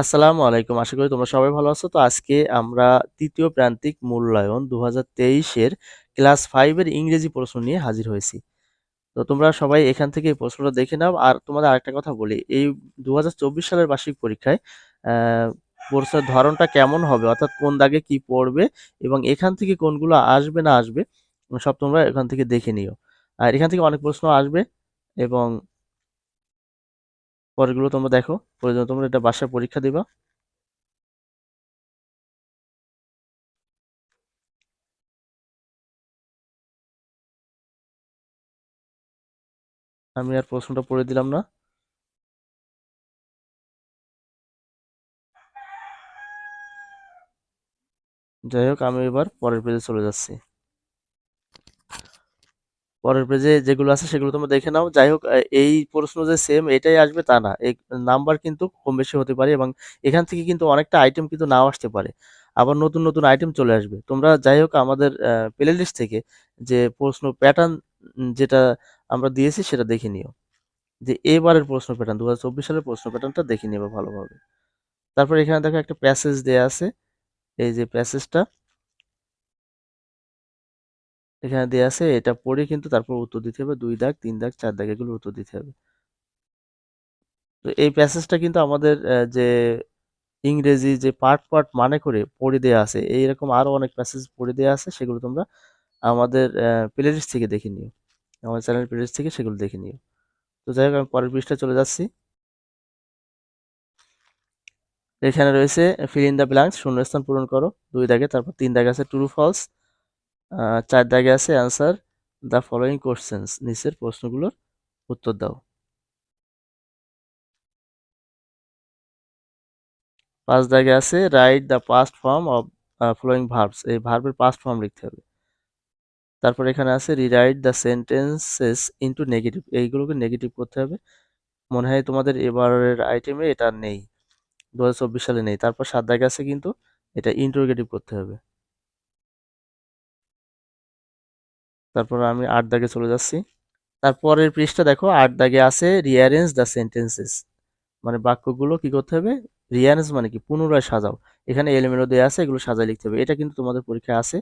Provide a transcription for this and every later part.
আসসালামু আলাইকুম। আশা করি তোমরা সবাই ভালো আছো। তো আজকে আমরা তৃতীয় প্রান্তিক মূল্যায়ন দু এর ক্লাস ফাইভের ইংরেজি প্রশ্ন নিয়ে হাজির হয়েছি। তো তোমরা সবাই এখান থেকে প্রশ্নটা দেখে নাও। আর তোমাদের আরেকটা কথা বলি, এই দু হাজার চব্বিশ সালের বার্ষিক পরীক্ষায় প্রশ্নের ধরনটা কেমন হবে? অর্থাৎ কোন দাগে কি পড়বে? এবং এখান থেকে কোনগুলো আসবে না আসবে, সব তোমরা এখান থেকে দেখে নিও। আর এখান থেকে অনেক প্রশ্ন আসবে এবং পরেরগুলো তোমরা দেখো। প্রয়োজন তোমরা এটা বাসায় পরীক্ষা দিবা। আমি আর প্রশ্নটা পড়ে দিলাম না। যাই হোক, আমি এবার পরের পেজে চলে যাচ্ছি। পরের পেজে যেগুলো আছে সেগুলো তোমরা দেখে নাও। যাই হোক এই প্রশ্ন যে সেম এটাই আসবে তা না। এই নাম্বার কিন্তু কম বেশি হতে পারে এবং এখান থেকে কিন্তু অনেকটা আইটেম কিন্তু নাও আসতে পারে। আবার নতুন নতুন আইটেম চলে আসবে। তোমরা যাই হোক, আমাদের প্লে লিস্ট থেকে যে প্রশ্ন প্যাটার্ন যেটা আমরা দিয়েছি সেটা দেখে নিও। যে এবারের প্রশ্ন প্যাটার্ন দু হাজার চব্বিশ সালের প্রশ্ন প্যাটার্নটা দেখে নেবে ভালোভাবে। তারপর এখানে দেখো একটা প্যাসেজ দেয়া আছে। এই যে প্যাসেজটা এখানে দেয়া আছে, এটা পড়ে কিন্তু তারপর উত্তর দিতে হবে, দুই দাগ, তিন দাগ, চার দাগ এগুলো উত্তর দিতে হবে। তো এই প্যাসেজটা কিন্তু আমাদের যে ইংরেজি যে পার্ট পার্ট মানে করে পড়ে দেওয়া আছে, এইরকম আরও অনেক প্যাসেজ পড়ে দেওয়া আছে, সেগুলো তোমরা আমাদের প্লে লিস্ট থেকে দেখে নিও। আমাদের চ্যানেল প্লে লিস্ট থেকে সেগুলো দেখে নিও। তো যাই হোক, আমি পরের পৃষ্ঠা চলে যাচ্ছি। এখানে রয়েছে ফিল ইন দ্য ব্ল্যাঙ্কস শূন্যস্থান পূরণ করো, দুই দাগে, তারপর তিন দাগে আছে ট্রু ফলস চার দাগে আছে অ্যান্সার দ্য ফলোয়িং কোশ্চেন্স নিচের প্রশ্নগুলোর উত্তর দাও। পাঁচ দাগে আছে write the past form of following verbs এই ভার্বের পাস্ট ফর্ম লিখতে হবে। তারপর এখানে আছে rewrite the sentences into negative এইগুলোকে নেগেটিভ করতে হবে। মনে হয় তোমাদের এবারের আইটেমে এটা নেই, দু হাজার চব্বিশ সালে নেই। তারপর সাত দাগে আছে কিন্তু, এটা ইন্টারোগেটিভ করতে হবে। তারপর আমি আট দাগে চলে যাচ্ছি। তারপরের পৃষ্ঠা দেখো, আট দাগে আছে রিয়ারেঞ্জ দ্য সেন্টেন্সেস মানে বাক্যগুলো কি করতে হবে? রিয়ারেঞ্জ মানে কি? পুনরায় সাজাও। এখানে এলিমেন্ট দেওয়া আছে, এগুলো সাজাই লিখতে হবে। এটা কিন্তু তোমাদের পরীক্ষা আছে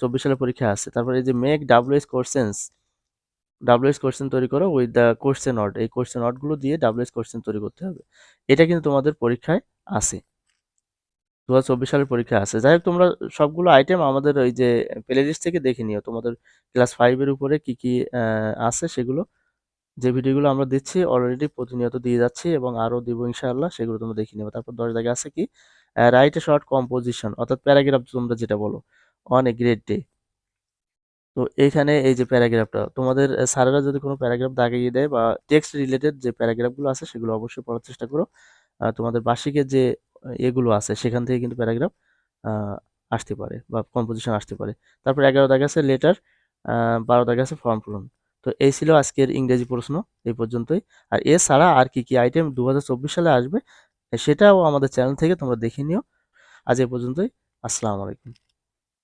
চব্বিশ সালের পরীক্ষা আছে। তারপর এই যে make WH questions WH question তৈরি করো উইথ দ্য কোশ্চেন নট এই কোশ্চেন নটগুলো দিয়ে ডাব্লিউএস কোশ্চেন তৈরি করতে হবে। এটা কিন্তু তোমাদের পরীক্ষায় আছে। দু সালের পরীক্ষা আছে। যাই হোক তোমরা সবগুলো আইটেম আমাদের ওই যে প্লেলিস্ট থেকে দেখে নিও। তোমাদের ক্লাস ফাইভের উপরে কি কি আছে সেগুলো। যে ভিডিওগুলো আমরা দিচ্ছি অলরেডি প্রতিনিয়ত দিয়ে যাচ্ছি এবং আরও দিব ইনশাআল্লাহ, সেগুলো তোমরা দেখে নেবে। তারপর দশ জায়গায় আছে কি? রাইট এ শর্ট কম্পোজিশন অর্থাৎ প্যারাগ্রাফ তোমরা যেটা বলো অন এ গ্রেট ডে তো এইখানে এই যে প্যারাগ্রাফটা তোমাদের স্যারেরা যদি কোনো প্যারাগ্রাফ দাগিয়ে দেয় বা টেক্সট রিলেটেড যে প্যারাগ্রাফগুলো আছে, সেগুলো অবশ্যই পড়ার চেষ্টা করো। তোমাদের বার্ষিকের যে এগুলো আছে, সেখান থেকে কিন্তু প্যারাগ্রাফ আসতে পারে বা কম্পোজিশন আসতে পারে। তারপর এগারো দাগ আছে লেটার বারো দাগ আছে ফর্ম পূরণ। তো এই ছিল আজকের ইংরেজি প্রশ্ন এই পর্যন্তই। আর এছাড়া আর কি কি আইটেম দু হাজার চব্বিশ সালে আসবে, সেটাও আমাদের চ্যানেল থেকে তোমরা দেখে নিও। আজ এ পর্যন্তই, আসসালামু আলাইকুম।